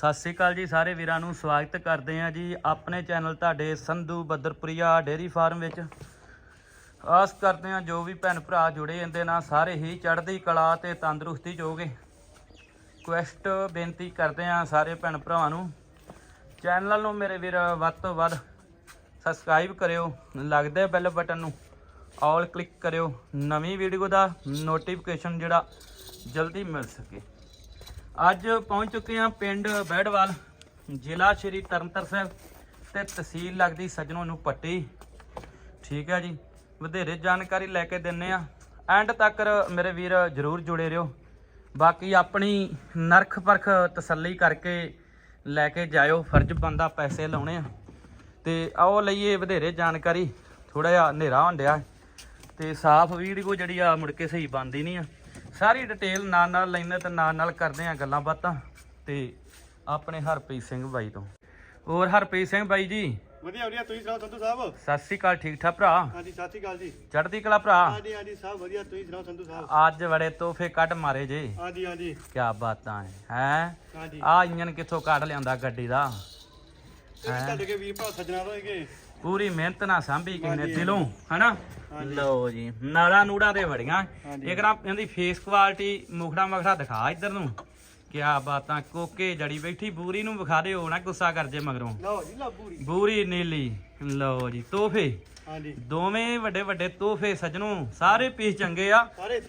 ਸਤਿ ਸ੍ਰੀ ਅਕਾਲ ਜੀ ਸਾਰੇ ਵੀਰਾਂ ਨੂੰ, ਸਵਾਗਤ ਕਰਦੇ ਹਾਂ ਜੀ ਆਪਣੇ ਚੈਨਲ ਤੁਹਾਡੇ ਸੰਧੂ ਬੱਦਰਪੁਰੀਆ ਡੇਰੀ ਫਾਰਮ ਵਿੱਚ। ਆਸ ਕਰਦੇ ਹਾਂ ਜੋ ਵੀ ਭੈਣ ਭਰਾ ਜੁੜੇ ਇਹਦੇ ਨਾਲ ਸਾਰੇ ਹੀ ਚੜ੍ਹਦੀ ਕਲਾ ਤੇ ਤੰਦਰੁਸਤੀ ਚੋਗੇ ਕੁਐਸਟ ਬੇਨਤੀ ਕਰਦੇ ਹਾਂ ਸਾਰੇ ਭੈਣ ਭਰਾਵਾਂ ਨੂੰ। ਚੈਨਲ ਨੂੰ ਮੇਰੇ ਵੀਰ ਵੱਧ ਤੋਂ ਵੱਧ ਸਬਸਕ੍ਰਾਈਬ ਕਰਿਓ, ਲੱਗਦੇ ਬੈਲ ਬਟਨ ਨੂੰ ਆਲ ਕਲਿੱਕ ਕਰਿਓ, ਨਵੀਂ ਵੀਡੀਓ ਦਾ ਨੋਟੀਫਿਕੇਸ਼ਨ ਜਿਹੜਾ ਜਲਦੀ ਮਿਲ ਸਕੇ। ਅੱਜ ਪਹੁੰਚ ਚੁੱਕੇ ਹਾਂ ਪਿੰਡ ਬੈੜਵਾਲ, ਜ਼ਿਲ੍ਹਾ ਸ਼੍ਰੀ ਤਰਨਤਾਰਨ ਸਾਹਿਬ ਤੇ ਤਹਿਸੀਲ ਲੱਗਦੀ ਸਜਣੋਂ ਨੂੰ ਪੱਟੀ। ਠੀਕ ਹੈ ਜੀ, ਵਧੇਰੇ ਜਾਣਕਾਰੀ ਲੈ ਕੇ ਦਿੰਨੇ ਆ ਐਂਡ ਤੱਕ ਮੇਰੇ ਵੀਰ ਜਰੂਰ ਜੁੜੇ ਰਹੋ। ਬਾਕੀ ਆਪਣੀ ਨਰਖ ਪਰਖ ਤਸੱਲੀ ਕਰਕੇ ਲੈ ਕੇ ਜਾਇਓ, ਫਰਜ਼ ਬੰਦਾ ਪੈਸੇ ਲਾਉਣੇ ਆ। ਤੇ ਆਓ ਲਈਏ ਵਧੇਰੇ ਜਾਣਕਾਰੀ ਥੋੜਾ ਜਿਹਾ ਹਨੇਰਾ ਹੁੰਦਿਆ ਤੇ ਸਾਫ਼ ਵੀਡੀਓ ਜਿਹੜੀ ਆ ਮੁੜ ਕੇ ਸਹੀ ਬਣਦੀ ਨਹੀਂ ਆ। ਸਾਰੀ ਡਿਟੇਲ ਨਾਲ ਨਾਲ ਲੈਣੇ ਤੇ ਨਾਲ ਨਾਲ ਕਰਦੇ ਆ ਗੱਲਾਂ ਬਾਤਾਂ ਤੇ ਆਪਣੇ ਹਰਪ੍ਰੀਤ ਸਿੰਘ ਬਾਈ ਤੋਂ। ਹੋਰ ਹਰਪ੍ਰੀਤ ਸਿੰਘ ਬਾਈ ਜੀ? ਵਧੀਆ ਵਧੀਆ। ਤੁਸੀਂ ਸੁਣਾਓ ਸੰਧੂ ਸਾਹਿਬ? ਸਤਿ ਸ੍ਰੀ ਅਕਾਲ ਠੀਕ ਠਾਕ ਭਰਾ? ਹਾਂਜੀ ਸਤਿ ਸ਼੍ਰੀ ਅਕਾਲ ਜੀ। ਚੜ੍ਹਦੀ ਕਲਾ ਭਰਾ? ਹਾਂਜੀ ਹਾਂਜੀ ਸਭ ਵਧੀਆ। ਤੁਸੀਂ ਸੁਣਾਓ ਸੰਧੂ ਸਾਹਿਬ? ਅੱਜ ਬੜੇ ਤੋਹਫੇ ਕੱਢ ਮਾਰੇ ਜੇ। ਹਾਂਜੀ ਹਾਂਜੀ। ਕੀ ਬਾਤਾਂ ਹੈ ਹੈ? ਹਾਂਜੀ। ਆ ਇੰਜਨ ਕਿੱਥੋਂ ਕੱਢ ਲਿਆਂਦਾ ਗੱਡੀ ਦਾ? ਵੀ ਤੁਹਾਡੇ ਕੇ ਵੀਰ ਭਰਾ ਸੱਜਣਾ ਤੋਂ ਹੈਗੇ ਪੂਰੀ ਮਿਹਨਤ ਨਾਲ ਸਾਂਭੀ ਕਿਨੇ ਹਾਂਜੀ, ਦਿਲੋਂ ਹਨਾ। ਲਓ ਜੀ ਨਾਲਾ ਨੂੜਾ ਦੇ ਵੜੀਆਂ। ਹਾਂਜੀ। ਇੱਕ ਨਾ ਇਹਦੀ ਫੇਸ ਕੁਆਲਿਟੀ ਮੁਖੜਾ ਮਖੜਾ ਦਿਖਾ ਇੱਧਰ ਨੂੰ। ਕੀ ਬਾਤਾਂ ਕੋਕੇ ਜੜੀ ਬੈਠੀ ਬੂਰੀ ਨੂੰ ਵਿਖਾ ਦਿਓ ਨਾ ਗੁੱਸਾ ਕਰ ਜੇ ਮਗਰੋਂ। ਲਓ ਜੀ ਲਓ ਪੂਰੀ ਬੂਰੀ ਨੀਲੀ ਲਓ ਜੀ ਤੋਹਫੇ। ਹਾਂਜੀ। ਦੋਵੇਂ ਵੱਡੇ ਵੱਡੇ ਤੋਹਫੇ ਸਜਣੋਂ ਸਾਰੇ ਪੀਸ ਚੰਗੇ ਆ।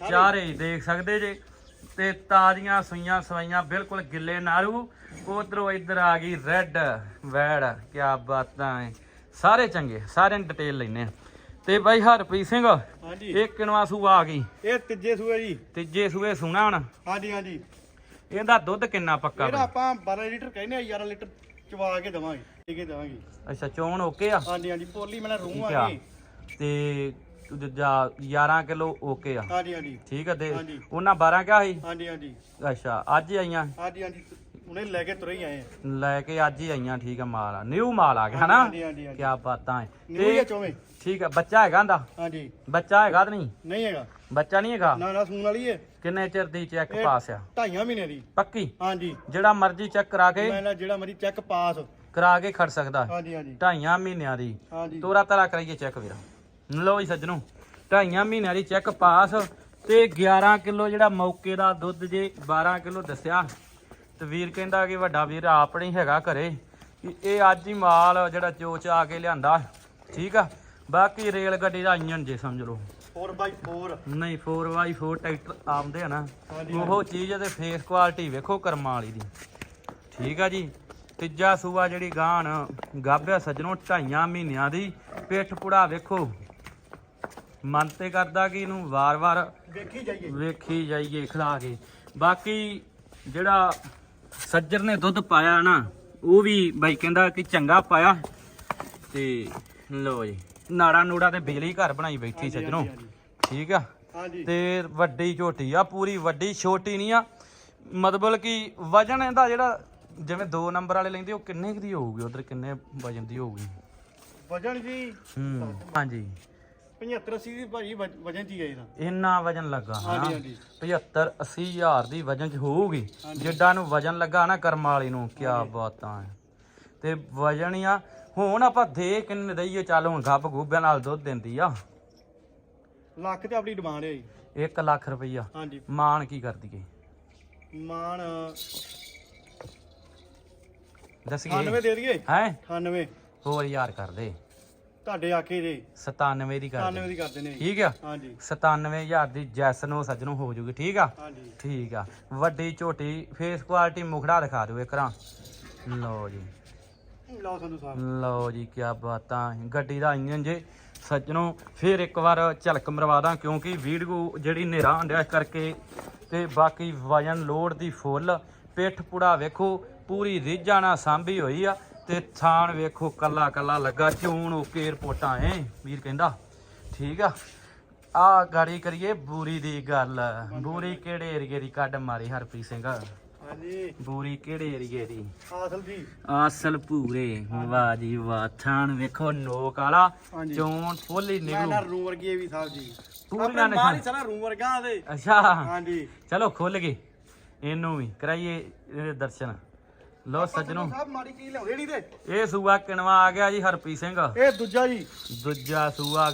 ਚਾਰੇ ਦੇਖ ਸਕਦੇ ਜੇ। ਤੇ ਤਾਜ਼ੀਆਂ ਸੂਈਆਂ ਸਵਾਈਆਂ ਬਿਲਕੁਲ ਗਿੱਲੇ ਨਾਰੂ। ਉਧਰੋਂ ਇੱਧਰ ਆ ਗਈ ਰੈੱਡ ਵੈੜ। ਕੀ ਬਾਤਾਂ ਹੈ ਸਾਰੇ ਚੰਗੇ ਸਾਰਿਆਂ ਦੀ ਡਿਟੇਲ ਲੈਨੇ ਆ। ਤੇ ਬਾਈ ਹਰਪ੍ਰੀਤ ਸਿੰਘ ਹਾਂਜੀ। ਇਹ ਕਿਨਵਾ ਸੂਆ ਆ ਗਈ? ਇਹ ਤੀਜੇ ਸੂਏ ਜੀ। ਤੀਜੇ ਸੂਏ ਸੁਣਾ ਹੁਣ। ਹਾਂਜੀ ਹਾਂਜੀ। ਇਹਦਾ ਦੁੱਧ ਕਿੰਨਾ ਪੱਕਾ ਇਹਦਾ ਬਈ? ਆਪਾਂ 12 ਲੀਟਰ ਕਹਿੰਦੇ ਆ 11 ਲੀਟਰ ਚਵਾ ਕੇ ਦਵਾਂਗੇ ਠੀਕ ਹੈ ਦਵਾਂਗੇ। ਅੱਛਾ ਚੋਣ ਓਕੇ ਆ? ਹਾਂਜੀ ਹਾਂਜੀ ਪੋਲੀ ਮੈਨਾਂ ਰੂਹ ਠੀਕ ਆ। ਗਈ ਤੇ ਦੂਜਾ 11 ਕਿਲੋ ਓਕੇ ਆ। ਹਾਂਜੀ ਹਾਂਜੀ। ਠੀਕ ਆ ਦੇ ਹਾਂਜੀ। ਉਹਨਾਂ 12 ਕਿਹਾ ਸੀ? ਹਾਂਜੀ ਹਾਂਜੀ। ਅੱਛਾ ਅੱਜ ਹੀ ਆਈਆਂ? ਹਾਂਜੀ ਹਾਂਜੀ। ਉਹਨੇ ਲੈ ਕੇ ਤੁਰੇ ਹੀ ਆਏ ਆ। ਲੈ ਕੇ ਅੱਜ ਹੀ ਆਈਆਂ ਠੀਕ ਆ ਮਾਲ ਆ। ਨਿਊ ਮਾਲ ਆ ਗਿਆ ਹਨਾ ਹਾਂਜੀ ਹਾਂਜੀ ਹਾਂਜੀ। ਕੀ ਬਾਤਾਂ ਹੈ ਨਿਊ ਹੀ ਆ ਚੋਵੇਂ। ਠੀਕ ਆ ਬੱਚਾ ਹੈਗਾ ਇਹਦਾ ਹਾਂਜੀ। ਬੱਚਾ ਹੈਗਾ ਤੇ ਨਹੀਂ? ਨਹੀਂ ਹੈਗਾ। ਬੱਚਾ ਨਹੀਂ ਹੈਗਾ? ਨਾ ਨਾ ਸੂਣ ਵਾਲੀ ਹੈ ਕਿੰਨੇ ਚਿਰ ਦੀ ਚੈੱਕ ਇਹ- ਪਾਸ ਆ? ਢਾਈਆਂ ਮਹੀਨੇ ਦੀ। ਪੱਕੀ? ਹਾਂਜੀ। ਜਿਹੜਾ ਮਰਜ਼ੀ ਚੈੱਕ ਕਰਾ ਕੇ ਮੈਂ ਨਾ ਜਿਹੜਾ ਮਰੀ ਚੈੱਕ ਪਾਸ। ਕਰਾ ਕੇ ਖੜ ਸਕਦਾ। ਹਾਂਜੀ ਹਾਂਜੀ। ਢਾਈਆਂ ਮਹੀਨਿਆਂ ਦੀ। ਹਾਂਜੀ। ਤੋਰਾ ਤਰਾ ਕਰਾਈਏ ਚੈੱਕ ਵੀਰ। ਲਓ ਜੀ ਸੱਜਣੋ ਢਾਈਆਂ ਮਹੀਨਿਆਂ ਦੀ ਚੈੱਕ ਪਾਸ ਤੇ 11 ਕਿਲੋ ਜਿਹੜਾ ਮੌਕੇ ਦਾ ਦੁੱਧ ਜੇ 12 ਕਿਲੋ ਦੱਸਿਆ। ਤੇ ਵੀਰ ਕਹਿੰਦਾ ਕਿ ਵੱਡਾ ਵੀਰ ਆਪ ਨਹੀਂ ਹੈਗਾ ਘਰੇ। ਕਿ ਇਹ ਅੱਜ ਹੀ ਮਾਲ ਜਿਹੜਾ ਚੋਚ ਆ ਕੇ ਲਿਆਂਦਾ ਠੀਕ ਆ? ਬਾਕੀ ਰੇਲ ਗੱਡੀ ਦਾ ਇੰਜਨ ਜੇ ਸਮਝ ਲਓ। 4x4 ਨਹੀਂ 4x4 ਟਰੈਕਟਰ ਆਉਂਦੇ ਆ ਨਾ ਉਹ ਚੀਜ਼ ਤੇ ਫੇਸ ਕੁਆਲਿਟੀ ਵੇਖੋ ਕਰਮਾਂ ਵਾਲੀ ਦੀ। ਠੀਕ ਆ ਜੀ? ਤੀਜਾ ਸੂਆ ਜਿਹੜੀ ਗਾਣ ਗਾਭਿਆ ਸੱਜਣੋ ਢਾਈਆਂ ਮਹੀਨਿਆਂ ਦੀ ਪਿੱਠ ਪੁੜਾ ਵੇਖੋ। ਮਨ ਤੇ ਕਰਦਾ ਕਿ ਇਹਨੂੰ ਵਾਰ-ਵਾਰ ਵੇਖੀ ਜਾਈਏ। ਵੇਖੀ ਜਾਈਏ ਖਿਲਾ ਕੇ। ਬਾਕੀ ਜਿਹੜਾ ਸੱਜਰ ਨੇ ਦੁੱਧ ਪਾਇਆ ਨਾ ਉਹ ਵੀ ਬਾਈ ਕਹਿੰਦਾ ਕਿ ਚੰਗਾ ਪਾਇਆ। ਤੇ ਲੋ ਜੀ ਨਾੜਾ ਨੂੜਾ ਤੇ ਬਿਜਲੀ ਘਰ ਬਣਾਈ ਬੈਠੀ ਸੱਜਣੋ। ਠੀਕ ਆ? ਹਾਂਜੀ। ਤੇ ਵੱਡੀ ਝੋਟੀ ਆ ਪੂਰੀ ਵੱਡੀ ਛੋਟੀ ਨਹੀਂ ਆ। ਮਤਲਬ ਕਿ ਵਜਨ ਇਹਦਾ ਜਿਹੜਾ ਜਿਵੇਂ 2 ਨੰਬਰ ਵਾਲੇ ਲੈਂਦੇ ਉਹ ਕਿੰਨੇ ਕੁ ਦੀ ਹੋਊਗੀ? ਉਧਰ ਕਿੰਨੇ ਵਜਨ ਦੀ ਹੋਊਗੀ? ਵਜਨ ਜੀ ਹਾਂਜੀ। 75 80 ਦੀ ਭਾਜੀ ਵਜ- ਵਜਨ ਚ ਹੀ ਹੈ ਇਹਦਾ। ਇੰਨਾ ਵਜਨ ਲੱਗਾ ਹਾਂਜੀ ਹਾਂਜੀ। 75 80 ਹਜ਼ਾਰ ਦੀ ਵਜਨ ਚ ਹੋਊਗੀ। ਜਿੱਡਾ ਨੂੰ ਵਜਨ ਲੱਗਾ ਨਾ ਕਰਮ ਵਾਲੀ ਨੂੰ ਕੀ ਬਾਤਾਂ ਹੈ ਤੇ ਵਜਨ ਹੀ ਆ ਹੁਣ ਆਪਾਂ ਦੇ ਕਿੰਨੇ ਦਈਏ ਚੱਲ ਹੁਣ ਗੱਬ ਗੋਬਿਆਂ ਨਾਲ ਦੁੱਧ ਦਿੰਦੀ ਆ। ਲੱਖ ਤੇ ਆਪਣੀ ਡਿਮਾਂਡ ਹੈ ਜੀ। 1 ਲੱਖ ਰੁਪਈਆ। ਹਾਂਜੀ। ਮਾਨ ਕੀ ਕਰਦੀ ਏ? ਮਾਨ ਦੱਸੀਏ 98 ਦੇ ਦਈਏ? ਹੈ? 98 ਹੋਰ ਯਾਰ ਕਰ ਦੇ। ਤੁਹਾਡੇ ਆਖੇ ਦੇ 97 ਦੀ ਕਰ 98 ਦੇ ਦੀ ਕਰਦੇ ਨੇ ਜੀ। ਠੀਕ ਆ? ਹਾਂਜੀ। 97000 ਦੀ ਜੈਸ ਨੂੰ ਸੱਜਣੋਂ ਹੋ ਜੂਗੀ ਠੀਕ ਆ? ਹਾਂਜੀ। ਠੀਕ ਆ। ਵੱਡੀ ਝੋਟੀ ਫੇਸ ਕੁਆਲਿਟੀ ਮੁਖੜਾ ਦਿਖਾ ਦਿਓ ਇੱਕ ਰਾਂ ਲਓ ਜੀ। ਲਓ ਸੰਧੂ ਸਾਹਿਬ ਲਓ ਜੀ ਕੀ ਬਾਤਾਂ। ਗੱਡੀ ਦਾ ਇੰਜਨ ਜੇ ਸੱਜਣੋਂ ਫਿਰ ਇੱਕ ਵਾਰ ਝਲਕ ਮਰਵਾ ਦਾਂ ਕਿਉਂਕਿ ਵੀਡੀਓ ਜਿਹੜੀ ਹਨੇਰਾ ਇਸ ਕਰਕੇ ਤੇ ਬਾਕੀ ਵਜਨ ਲੋਡ ਦੀ ਫੁੱਲ। ਪਿੱਠ ਪੁੜਾ ਵੇਖੋ ਪੂਰੀ ਰੀਝਾਂ ਨਾਲ ਸਾਂਭੀ ਹੋਈ ਆ। ਤੇ ਥਾਣ ਵੇਖੋ ਕੱਲਾ ਕੱਲਾ ਲੱਗਾ ਚੂਣ ਓਕੇ ਰਿਪੋਰਟਾਂ ਐ ਵੀਰ ਕਹਿੰਦਾ। ਠੀਕ ਆ। ਆ ਗਾੜੀ ਕਰੀਏ ਬੂਰੀ ਦੀ ਗੱਲ। ਬੂਰੀ ਕਿਹੜੇ ਏਰੀਏ ਦੀ? ਕੱਢ ਮਾਰੀ ਹਰਪ੍ਰੀਤ ਸਿੰਘ। ਹਾਂਜੀ। ਬੂਰੀ ਕਿਹੜੇ ਏਰੀਏ ਦੀ? ਹਾਸਲ ਜੀ। ਆਸਲ ਪੂਰੇ ਵਾਹ ਜੀ ਵਾਹ। ਥਾਣ ਵੇਖੋ ਨੋਕ ਵਾਲਾ। ਚੋਣ ਫੁੱਲੀ ਮੈਂ ਨਾ ਨਿਕਲੂ ਰੂਮ ਵਰਗੀ ਵੀ ਸਾਹਿਬ ਜੀ। ਪੂਰੀਆਂ ਨਿਸ਼ਾਨ- ਸਾਰਾ ਰੂਮ ਵਰਗਾ ਦੇ। ਅੱਛਾ। ਹਾਂਜੀ। ਚਲੋ ਖੁੱਲ ਗਏ। ਇਹਨੂੰ ਵੀ ਕਰਾਈਏ ਇਹਦੇ ਦਰਸ਼ਨ। ਲੋ ਸੱਜਣੋ। ਸਾਹਿਬ ਮਾੜੀ ਚੀਜ਼ ਲਿਆਉਂਦੇ ਨਹੀਂ ਤੇ ਇਹ ਸੂਆ ਕਿਣਵਾ ਆ ਗਿਆ ਜੀ ਹਰਪ੍ਰੀਤ ਸਿੰਘ। ਇਹ ਦੂਜਾ ਜੀ। ਦੂਜਾ ਸੂਆ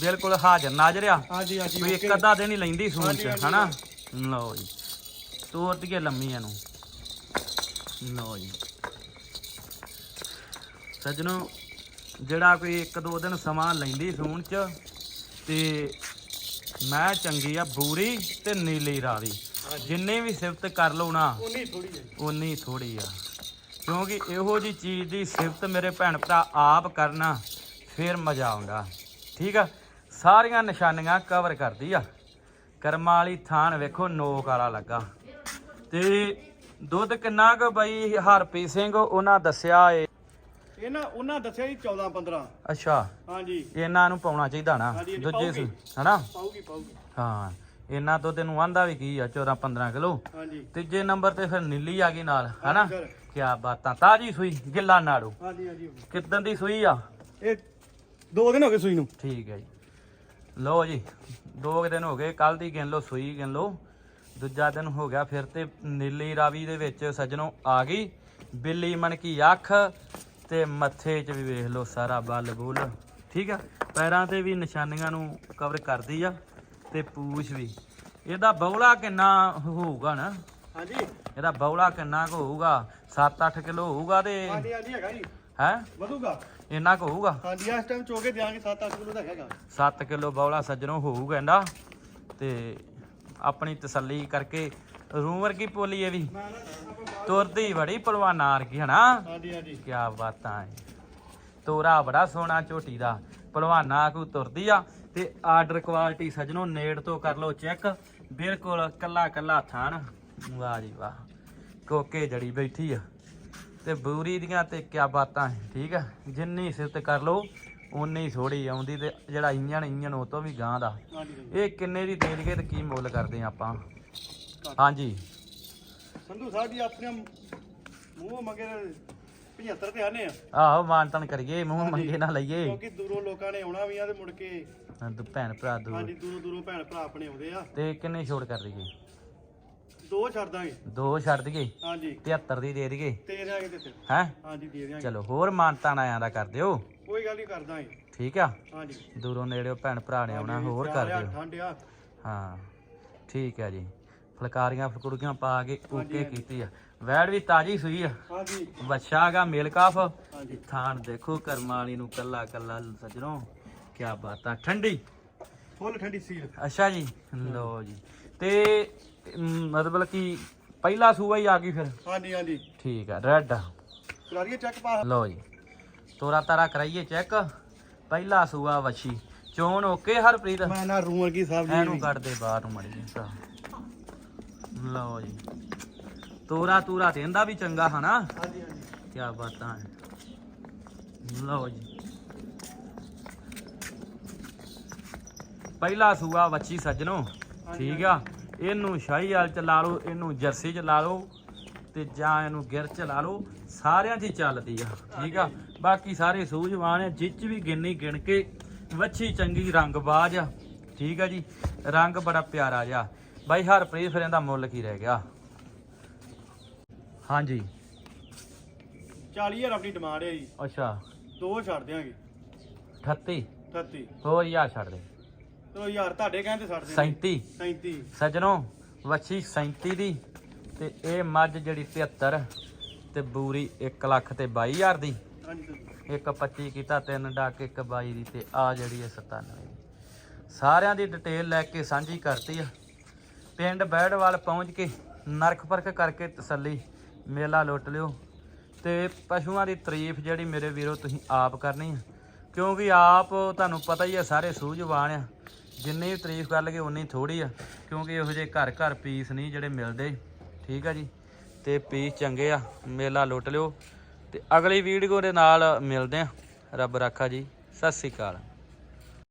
ਬਿਲਕੁਲ ਹਾਜ਼ਰ ਨਾਜ਼ਰ ਆ। ਹਾਂਜੀ ਹਾਂਜੀ ਕੋਈ ਇੱਕ। ਅੱਧਾ ਦਿਨ ਹੀ ਲੈਂਦੀ ਸੂਣ ਚ ਹਨਾ? ਲਓ ਜੀ। ਤੋਰ ਦਈਏ ਲੰਮੀ ਇਹਨੂੰ ਲਓ ਜੀ। ਸੱਜਣੋ ਜਿਹੜਾ ਕੋਈ ਇੱਕ ਦੋ ਦਿਨ ਸਮਾਂ ਲੈਂਦੀ ਸੂਣ ਚ ਤੇ ਮੈਂ ਚੰਗੀ ਆ ਬੂਰੀ ਤੇ ਨੀਲੀ ਰਾਵੀ। ਜਿੰਨੇ ਵੀ ਸਿਫਤ ਕਰ ਲਓ ਨਾ ਉਨੀ ਥੋੜੀ ਜਿਹੀ ਉਨੀ ਥੋੜੀ ਆ। ਕਿਉਂਕਿ ਇਹੋ ਜੀ ਚੀਜ਼ ਦੀ ਸਿਫਤ ਮੇਰੇ ਭੈਣ ਭਰਾ ਆਪ ਕਰਨਾ ਫਿਰ ਮਜ਼ਾ ਆਉਂਦਾ। ਠੀਕ ਆ? ਸਾਰੀਆਂ ਨਿਸ਼ਾਨੀਆਂ ਕਵਰ ਕਰਦੀ ਆ। ਕਰਮਾਂ ਵਾਲੀ ਥਾਨ ਵੇਖੋ ਨੋਕ ਵਾਲਾ ਲੱਗਾ। ਤੇ ਦੁੱਧ ਕਿੰਨਾ ਕੁ ਬਈ ਹਰਪ੍ਰੀਤ ਸਿੰਘ ਉਹਨਾਂ ਦੱਸਿਆ ਏ। ਇਹ ਨਾ ਉਹਨਾਂ ਦੱਸਿਆ ਜੀ 14 15 ਅੱਛਾ। ਹਾਂਜੀ। ਇਹਨਾਂ ਨੂੰ ਪਾਉਣਾ ਚਾਹੀਦਾ ਨਾ। ਹਾਂਜੀ, ਦੂਜੇ ਪਾਊਗੀ। ਸੀ ਹਨਾ? ਪਾਉਗੀ ਪਾਉਗੀ ਹਾਂ। ਇਹਨਾਂ ਦੁੱਧ ਨੂੰ ਆਂਦਾ ਵੀ ਕੀ ਆ 14 15 ਕਿਲੋ। ਹਾਂਜੀ। ਤੀਜੇ ਨੰਬਰ ਤੇ ਫਿਰ ਨੀਲੀ ਆ ਗਈ ਨਾਲ ਹਨਾ? ਸਰ। ਕੀ ਬਾਤਾਂ ਤਾਜੀ ਸੂਈ ਗਿੱਲਾ ਨਾੜੂ। ਹਾਂਜੀ ਦੀ ਸੂਈ ਆ? ਇਹ ਦੋ ਦਿਨ ਹੋ ਗਏ ਸੂਈ ਨੂੰ। ਠੀਕ ਹੈ ਜੀ। ਲਓ ਜੀ ਦੋ ਕੁ ਦਿਨ ਹੋ ਗਏ ਕੱਲ ਦੀ ਗਿਣ ਲਓ ਸੂਈ ਗਿਣ ਲਓ। ਦੂਜਾ ਦਿਨ ਹੋ ਗਿਆ ਫਿਰ ਤੇ ਨੀਲੀ ਰਾਵੀ ਦੇ ਵਿੱਚ ਸਜਣੋ ਆ ਗਈ। ਬਿੱਲੀ ਮਣ ਕੀ ਅੱਖ ਤੇ ਮੱਥੇ 'ਚ ਵੀ ਵੇਖ ਲਓ ਸਾਰਾ ਬਲ ਬੁਲ ਠੀਕ ਆ? ਪੈਰਾਂ ਤੇ ਵੀ ਨਿਸ਼ਾਨੀਆਂ ਨੂੰ ਕਵਰ ਕਰਦੀ ਆ। ਤੇ ਪੂਛ ਵੀ। ਇਹਦਾ ਬੌਲਾ ਕਿੰਨਾ ਹੋਊਗਾ ਨਾ? ਹਾਂਜੀ। ਇਹਦਾ ਬੌਲਾ ਕਿੰਨਾ ਕੁ ਹੋਊਗਾ? 7-8 ਕਿਲੋ ਹੋਊਗਾ ਤੇ ਹਾਂਜੀ ਹਾਂਜੀ ਹੈਗਾ ਜੀ। ਹੈ? ਵਧੂਗਾ। ਇੰਨਾ ਕੁ ਹੋਊਗਾ? ਹਾਂਜੀ ਇਸ ਟਾਈਮ ਚੋਕੇ ਦਿਆਂਗੇ 7-8 ਕਿਲੋ ਦਾ ਹੈਗਾ। 7 ਕਿਲੋ ਬੌਲਾ ਸੱਜਣੋਂ ਹੋਊਗਾ ਇਹਦਾ। ਤੇ ਆਪਣੀ ਤਸੱਲੀ ਕਰਕੇ ਰੂਮ ਵਰਗੀ ਪੋਲੀ ਇਹ ਵੀ? ਤੁਰਦੀ ਬੜੀ ਪਹਿਲਵਾਨਾਂ ਵਰਗੀ ਹਨਾ? ਹਾਂਜੀ ਹਾਂਜੀ। ਕੀ ਬਾਤਾਂ ਹੈ ਤੋਰਾ ਬੜਾ ਸੋਹਣਾ ਝੋਟੀ ਦਾ। ਪਹਿਲਵਾਨਾਂ ਕੋ ਤੁਰਦੀ ਆ। ਤੇ ਆਰਡਰ ਕੁਆਲਿਟੀ ਸੱਜਣੋਂ ਨੇੜ ਤੋਂ ਕਰ ਲਓ ਚੈੱਕ। ਬਿਲਕੁਲ ਕੱਲਾ ਕੱਲਾ ਥਾਣ ਵਾਹ ਜੀ ਵਾਹ। ਕੋਕੇ ਜੜੀ ਬੈਠੀ ਆ। ਤੇ ਬੂਰੀ ਦੀਆਂ ਤੇ ਕਿਆ ਬਾਤਾਂ ਹੈ ਠੀਕ ਆ? ਜਿੰਨੀ ਸਿਫਤ ਕਰ ਲਓ ਉਨੀ ਥੋੜੀ ਆਉਂਦੀ ਤੇ ਜਿਹੜਾ ਇੰਜਣ ਇੰਜਣ ਉਹ ਤੋਂ ਵੀ ਗਾਂ ਦਾ। ਇਹ ਕਿੰਨੇ ਦੀ ਦੇ ਲਈਏ ਤੇ ਕੀ ਮੁੱਲ ਕਰਦੇ ਆ ਆਪਾਂ? ਹਾਂਜੀ। ਸੰਧੂ ਸਾਹਿਬ ਜੀ ਆਪਣੇ ਮੂੰਹ ਮੰਗੇ 75 ਤੇ ਆਨੇ ਆ। ਆਹੋ ਮਾਨਤਨ ਕਰੀਏ ਮੂੰਹ ਮੰਗੇ ਨਾ ਲਈਏ। ਕਿਉਂਕਿ ਦੂਰੋਂ ਲੋਕਾਂ ਨੇ ਆਉਣਾ ਵੀ ਆ ਤੇ ਮੁੜ ਕੇ ਹਾਂ, ਤੇ ਭੈਣ ਭਰਾ ਦੂਰ। ਹਾਂਜੀ ਦੂਰੋਂ ਦੂਰੋਂ ਭੈਣ ਭਰਾ ਆਪਣੇ ਆਉਂਦੇ ਆ। ਤੇ ਕਿੰਨੇ ਛੋੜ ਕਰ ਦਈਏ? ਦੋ ਛੱਡ ਦਾਂਗੇ। ਦੋ ਛੱਡ ਦਈਏ? ਹਾਂਜੀ। 73 ਦੀ ਦੇ ਦਈਏ? ਤੇ ਦਿਆਂਗੇ ਤੇ ਹੈ? ਹਾਂਜੀ ਦੇ ਦਿਆਂਗੇ। ਚਲੋ ਹੋਰ ਮਾਨਤਾਨ ਆਇਆਂ ਦਾ ਕਰ ਦਿਓ। ਕੋਈ ਗੱਲ ਨਹੀਂ ਕਰ ਦਾਂਗੇ। ਠੀਕ ਆ? ਹਾਂਜੀ। ਦੂਰੋਂ ਨੇੜਿਓ ਭੈਣ ਭਰਾ ਨੇ ਆਉਣਾ ਹੋਰ ਕਰ ਆ, ਦਿਓ। ਠੰਡ ਆ। ਹਾਂ ਠੀਕ ਹੈ ਜੀ। ਫਲਕਾਰੀਆਂ ਫਲਕੁੜੀਆਂ ਪਾ ਕੇ ਓਕੇ। ਕੀਤੀ ਆ। ਵੈੜ ਵੀ ਤਾਜੀ ਸੂਈ ਆ। ਹਾਂਜੀ। ਬੱਚਾ ਗਾ ਮੇਲ ਕਾਫ। ਹਾਂਜੀ। ਥਾਣ ਦੇਖੋ ਕਰਮਾਂ ਵਾਲੀ ਨੂੰ ਕੱਲਾ ਕੱਲਾ ਸਜਣੋ। ਕੀ ਬਾਤਾਂ ਠੰਡੀ? ਫੁੱਲ ਠੰਡੀ ਸੀਲ। ਅੱਛਾ ਜੀ ਲਓ ਜੀ। ਤੇ ਅਮ, ਮਤਲਬ ਕਿ ਪਹਿਲਾ ਸੂਆ ਹੀ ਆ ਗਈ ਫਿਰ? ਹਾਂਜੀ ਹਾਂਜੀ। ਠੀਕ ਆ ਰੈੱਡ ਕਰਾਰੀਏ ਚੈੱਕ ਪਾ। ਲਓ ਜੀ ਤੋਰਾ ਤਾਰਾ ਕਰਾਈਏ ਚੈੱਕ ਪਹਿਲਾ ਸੂਆ ਵਛੀ। ਚੋਣ ਓਕੇ ਹਰਪ੍ਰੀਤ? ਮੈਂ ਨਾ ਰੂਮ ਵਰਗੀ ਸਾਹਿਬ ਇਹਨੂੰ ਕੱਢ ਦੇ ਬਾਹਰ ਨੂੰ ਮੜੀ ਜੀ ਲਓ ਜੀ। ਤੋਰਾ ਤੂਰਾ ਤੇ ਇਹਦਾ ਵੀ ਚੰਗਾ ਹਨਾ? ਹਾਂਜੀ ਹਾਂਜੀ। ਕੀ ਬਾਤਾਂ। ਹੈ ਲਓ ਜੀ। ਪਹਿਲਾ ਸੂਆ ਵੱਛੀ ਸੱਜਣੋ ਠੀਕ ਆ? ਇਹਨੂੰ ਸ਼ਾਹੀ ਵਾਲ ਚ ਲਾ ਲਓ ਇਹਨੂੰ ਜਰਸੀ ਚ ਲਾ ਲਓ ਤੇ ਜਾਂ ਇਹਨੂੰ ਗਿਰ ਚ ਲਾ ਲਓ ਸਾਰਿਆਂ 'ਚ ਚੱਲਦੀ ਆ ਠੀਕ ਆ? ਬਾਕੀ ਸਾਰੇ ਸੂਝਵਾਨ ਆ ਜਿੱਚ ਵੀ ਗਿਣਨੀ ਗਿਣ ਕੇ ਵੱਛੀ ਚੰਗੀ ਰੰਗਬਾਜ਼ ਆ ਠੀਕ ਆ ਜੀ? ਰੰਗ ਬੜਾ ਪਿਆਰਾ ਜਿਹਾ। ਬਾਈ ਹਰਪ੍ਰੀਤ ਫਿਰ ਇਹਦਾ ਮੁੱਲ ਕੀ ਰਹਿ ਗਿਆ? ਹਾਂਜੀ। 40000 ਆਪਣੀ ਡਿਮਾਂਡ ਹੈ ਜੀ। ਅੱਛਾ। ਦੋ ਛੱਡ ਦਿਆਂਗੇ। 38 38 ਹੋਰ ਯਾਰ ਛੱਡ ਦੇ। ਚਲੋ ਯਾਰ ਤੁਹਾਡੇ ਕਹਿੰਦੇ ਛੱਡ ਦਿਆਂਗੇ 37 37 ਸੱਜਣੋ ਵੱਛੀ 37 ਦੀ ਤੇ ਇਹ ਮੱਝ ਜਿਹੜੀ 73 ਤੇ ਬੂਰੀ 1 ਲੱਖ ਤੇ 22000 ਦੀ। ਇੱਕ 25 ਕੀਤਾ ਤਿੰਨ ਡਾਕ ਇੱਕ 22 ਦੀ ਤੇ ਆ ਜਿਹੜੀ ਹੈ 97 ਦੀ। ਸਾਰਿਆਂ ਦੀ ਡਿਟੇਲ ਲੈ ਕੇ ਸਾਂਝੀ ਕਰਤੀ ਆ। ਪਿੰਡ ਬੈੜਵਾਲ ਪਹੁੰਚ ਕੇ ਨਰਖ ਪਰਖ ਕਰਕੇ ਤਸੱਲੀ ਮੇਲਾ ਲੁੱਟ ਲਿਓ। ਤੇ ਪਸ਼ੂਆਂ ਦੀ ਤਾਰੀਫ ਜਿਹੜੀ ਮੇਰੇ ਵੀਰੋ ਤੁਸੀਂ ਆਪ ਕਰਨੀ ਆ। ਕਿਉਂਕਿ ਆਪ ਤੁਹਾਨੂੰ ਪਤਾ ਹੀ ਆ ਸਾਰੇ ਸੂਝਵਾਨ ਆ। ਜਿੰਨੀ ਵੀ ਤਾਰੀਫ ਕਰ ਲਗੇ ਉਨੀ ਥੋੜੀ ਆ, ਕਿਉਂਕਿ ਇਹੋ ਜਿਹੇ ਘਰ ਘਰ ਪੀਸ ਨਹੀਂ ਜਿਹੜੇ ਮਿਲਦੇ। ਠੀਕ ਆ ਜੀ? ਤੇ ਪੀਸ ਚੰਗੇ ਆ, ਮੇਲਾ ਲੁੱਟ ਲਿਓ। ਤੇ ਅਗਲੀ ਵੀਡੀਓ ਦੇ ਨਾਲ ਮਿਲਦੇ ਆ। ਰੱਬ ਰਾਖਾ ਜੀ। ਸਤਿ ਸ੍ਰੀ ਅਕਾਲ।